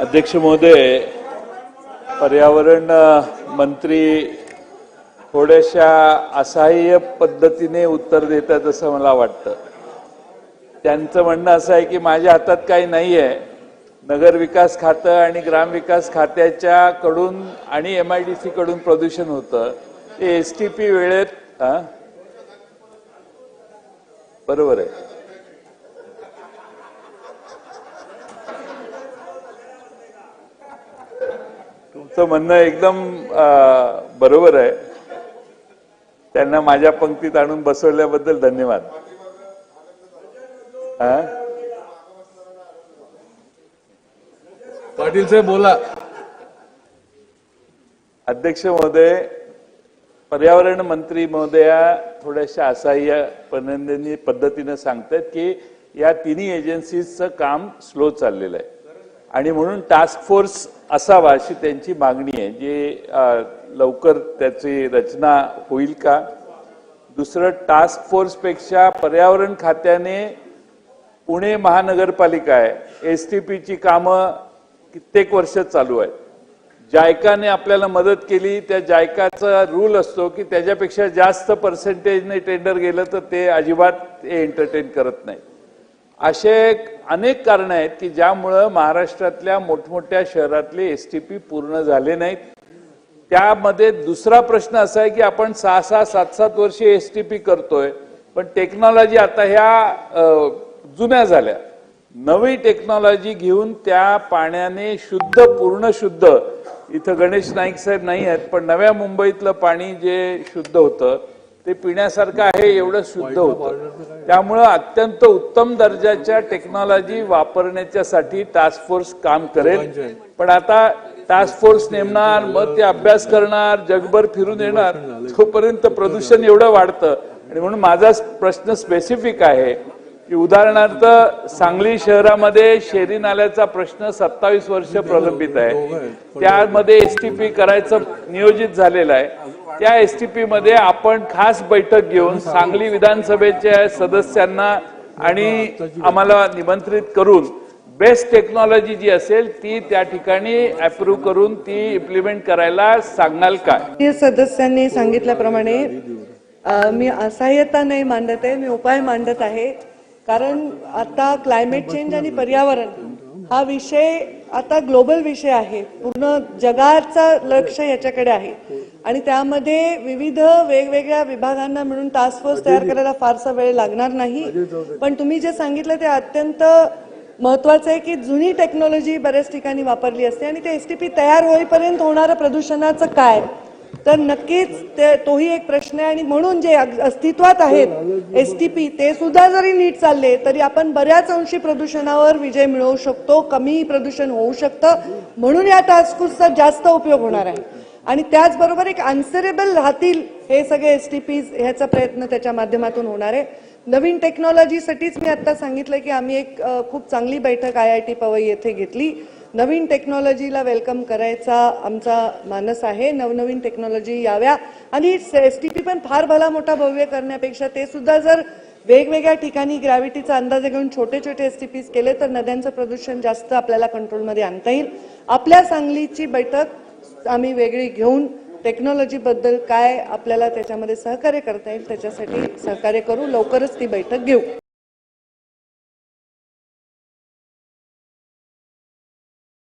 अध्यक्ष महोदय पर्यावरण मंत्री थोड्याशा असहाय्य पद्धतीने उत्तर देतात असं मला वाटतं. त्यांचं म्हणणं असं आहे की माझ्या हातात काही नाही आहे नगर विकास खातं आणि ग्रामविकास खात्याच्या कडून आणि एम आय डी सी कडून प्रदूषण होतं. ते एस टी पी वेळेत बरोबर आहे. तुमचं म्हणणं एकदम बरोबर आहे. त्यांना माझ्या पंक्तीत आणून बसवल्याबद्दल धन्यवाद? पाटील साहेब बोला. अध्यक्ष महोदय पर्यावरण मंत्री महोदया थोड्याशा असहाय्य पद्धतीने पद्धतीनं सांगतात की या तिन्ही एजन्सीजचं काम स्लो चाललेलं आहे. आणि म्हणून टास्क फोर्स असावा अशी त्यांची मागणी आहे. जे लवकर त्याची रचना होईल का? दुसरं टास्क फोर्सपेक्षा पर्यावरण खात्याने पुणे महानगरपालिका आहे. एस टी पीची कामं कित्येक वर्ष चालू आहेत. जायकाने आपल्याला मदत केली त्या जायकाचा रूल असतो की त्याच्यापेक्षा जास्त पर्सेंटेजने टेंडर गेलं तर ते अजिबात ते एंटरटेन करत नाही असे अनेक कारणं आहेत की ज्यामुळं महाराष्ट्रातल्या मोठमोठ्या शहरातले एस टी पी पूर्ण झाले नाहीत. त्यामध्ये दुसरा प्रश्न असा आहे की आपण सहा सहा सात सात वर्षे एस टी पी करतोय पण टेक्नॉलॉजी आता ह्या जुन्या झाल्या. नवी टेक्नॉलॉजी घेऊन त्या पाण्याने शुद्ध पूर्ण शुद्ध इथं गणेश नाईक साहेब नाही आहेत पण नव्या मुंबईतलं पाणी जे शुद्ध होतं ते पिण्यासारखं आहे एवढं शुद्ध होतं. त्यामुळं अत्यंत उत्तम दर्जाच्या टेक्नॉलॉजी वापरण्याच्यासाठी टास्क फोर्स काम करेल. पण आता टास्क फोर्स नेमणार मग ते अभ्यास करणार जगभर फिरून येणार तोपर्यंत प्रदूषण एवढं वाढतं. आणि म्हणून माझा प्रश्न स्पेसिफिक आहे की उदाहरणार्थ सांगली शहरामध्ये शेरी नाल्याचा प्रश्न सत्तावीस वर्ष प्रलंबित आहे. त्यामध्ये एसटीपी करायचं नियोजित झालेलं आहे. त्या एसटीपी मध्ये आपण खास बैठक घेऊन सांगली विधानसभेच्या सदस्यांना आणि आम्हाला निमंत्रित करून बेस्ट टेक्नॉलॉजी जी असेल ती त्या ठिकाणी अप्रूव्ह करून ती इम्प्लिमेंट करायला सांगणार काय? सदस्यांनी सांगितल्याप्रमाणे मी असहाय्यता नाही मांडत आहे मी उपाय मांडत आहे. कारण आता क्लायमेट चेंज आणि पर्यावरण हा विषय आता ग्लोबल विषय आहे. पूर्ण जगाचं लक्ष याच्याकडे आहे. आणि त्यामध्ये विविध वेगवेगळ्या विभागांना मिळून टास्क फोर्स तयार करायला फारसा वेळ लागणार नाही. पण तुम्ही जे सांगितलं ते अत्यंत महत्वाचं आहे की जुनी टेक्नॉलॉजी बऱ्याच ठिकाणी वापरली असते आणि ते एस टी पी तयार होईपर्यंत होणारं प्रदूषणाचं काय? तर नक्कीच ते तोही एक प्रश्न आहे आणि म्हणून जे अस्तित्वात आहेत एस टी पी ते सुद्धा जरी नीट चालले तरी आपण बऱ्याच अंशी प्रदूषणावर विजय मिळवू शकतो कमी प्रदूषण होऊ शकतं म्हणून या टास्क फोर्सचा जास्त उपयोग होणार आहे. आणि त्याचबरोबर एक आन्सरेबल राहतील हे सगळे एस टी पी ह्याचा प्रयत्न त्याच्या माध्यमातून होणार आहे. नवीन टेक्नॉलॉजीसाठीच मी आता सांगितलं की आम्ही एक खूप चांगली बैठक आय आय टी पवई येथे घेतली. नवीन टेक्नॉलॉजीला वेलकम करायचा आमचा मानस आहे. नवनवीन टेक्नॉलॉजी याव्या. आणि एस टी पी पण फार भला मोठा भव्य करण्यापेक्षा ते सुद्धा जर वेगवेगळ्या ठिकाणी ग्रॅव्हिटीचा अंदाज घेऊन छोटे छोटे एस टी पीज केले तर नद्यांचं प्रदूषण जास्त आपल्याला कंट्रोलमध्ये आणता येईल. आपल्या सांगलीची बैठक आम्ही वेगळी घेऊन टेक्नॉलॉजीबद्दल काय आपल्याला त्याच्यामध्ये सहकार्य करता येईल त्याच्यासाठी सहकार्य करू. लवकरच ती बैठक घेऊ.